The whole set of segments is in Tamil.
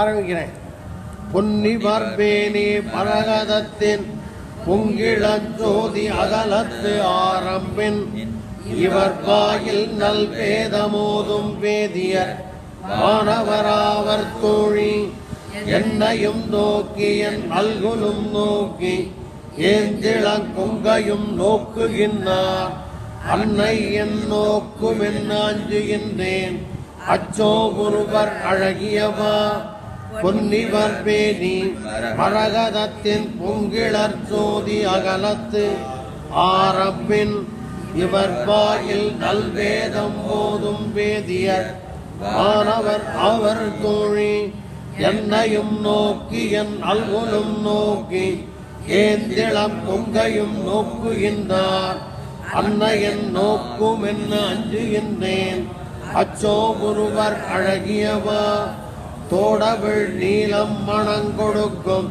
ஆரம்பிக்கிறேன். பொன்னி பார்ப்பேனே பரகதத்தின் பொங்கிழஞ்சோதி அகலத்து ஆரம்பின். இவர் பாயில் நல் பேதமோதும் வேதியர் மாணவராவர் தோழி. என்னையும் நோக்கி என் அல்குலும் நோக்கி ஏந்திளங்கொங்கையும் நோக்குகின்றார். அன்னை என் நோக்கும் என்னாஞ்சுகின்றேன் அச்சோ குருவர் அழகியவா? பொன்னிவர் பேணி மரகதத்தின் பொங்கிழற் சோதி அகலத்து ஆரப்பின் இவர் வாயில் நல்வேதம் போதும் வேதியர். ஆனவர் அவர் தோழி என்னையும் நோக்கி என் அல்குலும் நோக்கி ஏந்திளம் பொங்கையும் நோக்குகின்றார். அன்னையன் நோக்கும் என்ன அஞ்சுகின்றேன். அச்சோ ஒருவர் அழகியவா தோடவிழ் நீளம் மணங்கொடுக்கும்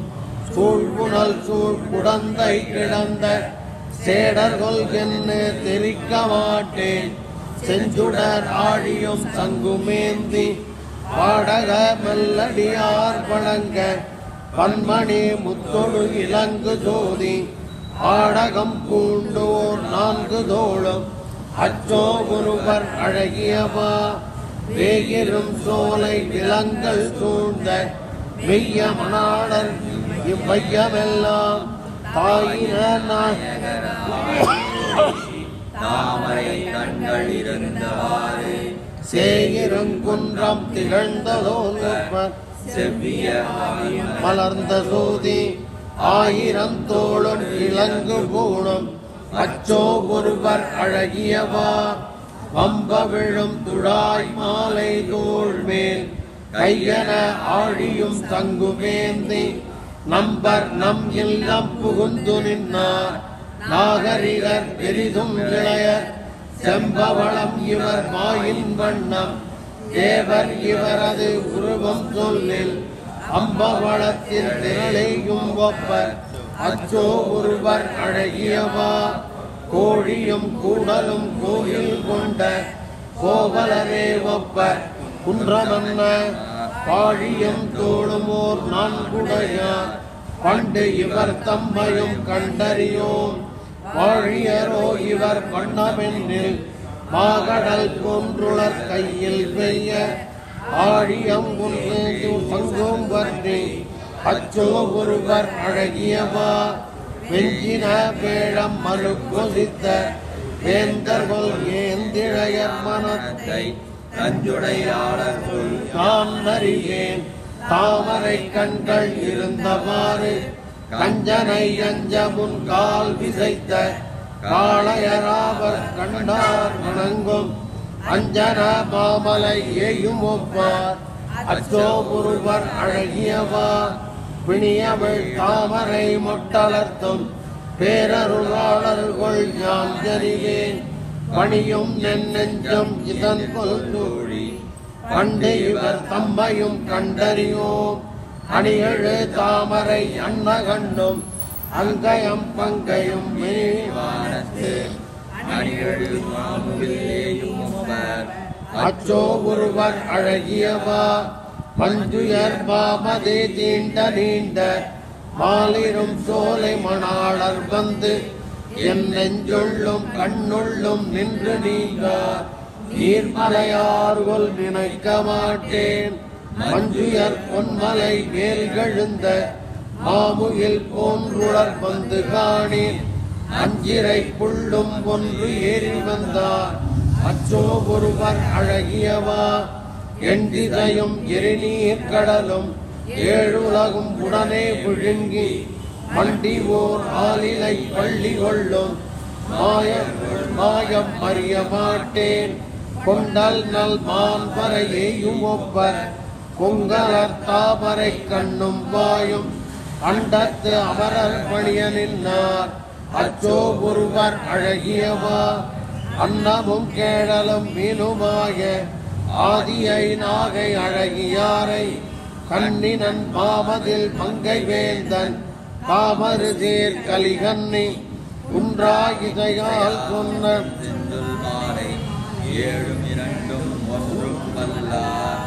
சூழ்புணல் சூழ் குடந்தை கிடந்த சேடர்கள் என்ன தெரிக்க மாட்டேன். செஞ்சுடர் ஆழியும் சங்குமேந்தி பாடக மெல்லடியார் வழங்க பன்மணி முத்தொடு இலங்கு ஜோதி ஆடகம் பூண்டோர் நான்கு தோளும். அச்சோ ஒருவர் அழகியவா வேகிரும் சோலை விலங்கள் சூழ்ந்த மெய்ய மணாளர் இவ்வையமெல்லாம் தாயின தாமரை கண்கள் இருந்தவாறு சேகிருங்குன்றம் திகழ்ந்ததோ செவ்விய மலர்ந்த சோதி ஆயிரம் தோளும் இளங்கு பூணும் அச்சோ ஒருவர் அழகியவா. வம்ப விழும் துழாய் மாலை தோள் மேல் கையன ஆழியும் தங்குமேந்தி நம்பர் நம் இல்லம் புகுந்து நின்றார் நாகரிகர் பெரிதும் இளையர் செம்பவளம் இவர் மாயின் வண்ணம். தேவர் இவரது உருவம் சொல்லில் அம்பவளத்தில் திரளையும் ஒப்பர். அச்சோ ஒருவர் அழகியவா? கோழியும் கூடலும் கோயில் கொண்ட கோவலரே ஒப்ப. குன்றமன்ன? பாழியும் தோழுமோர் நான்குடைய பண்டு இவர் தம்மையும் கண்டறியோம். வாழியரோ இவர் வண்ணமென்னில் மாகடல் கொன்றுளர் கையில் பெய்ய. ஆழியம் ஒன்று சங்கும் வர்ணி. அச்சோ ஒருவர் அழகியவா? வெஞ்சின வேழம் மறு கொதித்த வேந்தர்கள் ஏந்திழையர் மனத்தை நஞ்சுடையாளர் நான் அறியேன் தாமரை கண்கள் இருந்தவாறு கஞ்சனை அஞ்ச முன் கால் விசைத்த காளையராவர் கண்டார் வணங்கும். அஞ்சன மாமலை ஏயும் ஒப்பார் அச்சோ ஒருவர் அழகியவா பிணியவள் தாமரை மொட்டலர்த்தும் பேரருளாளர்கள் யான் தெரிவேன். பணியும் என் நெஞ்சம் இதன் கொல்தூழி பண்டு இவர் தம்மையும் கண்டறியோம். அணியழு தாமரை அன்னகண்டும். அங்கயம் பங்கையும் வானத்து அச்சோ ஒருவர் அழகியவா. மஞ்சுயர் பாமதே தீண்ட நீண்ட மாலிரும் சோலை மணாளர் வந்து என் நெஞ்சொள்ளும் கண்ணுள்ளும் நின்று நீங்க நீர்மலையார்கொல் நினைக்க மாட்டேன். மஞ்சுயர் பொன்மலை மேல்கழுந்த மாமுகில் போன்றுடர் வந்து காணேன். அஞ்சிரை புள்ளும் ஒன்று ஏறி வந்தார். அச்சோ ஒருவர் அழகியவா எண்டிதையும் எரிநீர் கடலும் ஏழுலகும் உடனே விழுங்கி மண்டி ஓர் ஆளிலை பள்ளி கொள்ளும். மாய மாயம் அறிய மாட்டேன். கொண்டல் நல் மான் வரையேயும் ஒப்பர். பொங்கலர் தாமரை கண்ணும் வாயும் அண்டத்து அமரர் பணிய நின்னார். அச்சோ ஒருவர் அழகியவா. அன்னமும் கேடலும் மீனுமாய ஆதியை நாகை அழகியாரை கண்ணினன் மாமதில் மங்கை வேந்தன் காமரு தேர் கலிகன்னி குன்றாயிகையால் சொன்ன ஏழும் இரண்டும் ஒன்றும் வல்லார்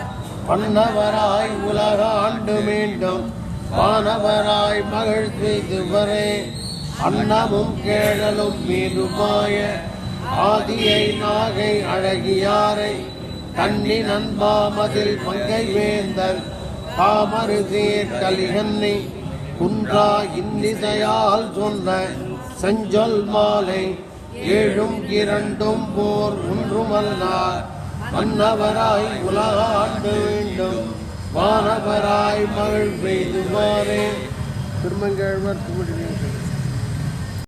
மன்னவராய் உலக ஆண்டு மீண்டும் வானவராய் மகிழ் பெய்துவரே அன்னமும் கேழலும் மீதுமாய ஆதியை நாகை அழகியாரை கண்ணி நண்பாமதில் பங்கை வேந்தல் காமருதேர் கலிகன்னி குன்றா இன்னிசையால் சொன்ன செஞ்சொல் மாலை ஏழும் இரண்டும் போர் ஒன்றுமல்லார் மன்னவராய் உலகாண்டு வேண்டும் வானவராய் மகள் பெய்துவாரே திருமங்கழ்வர் திருமணி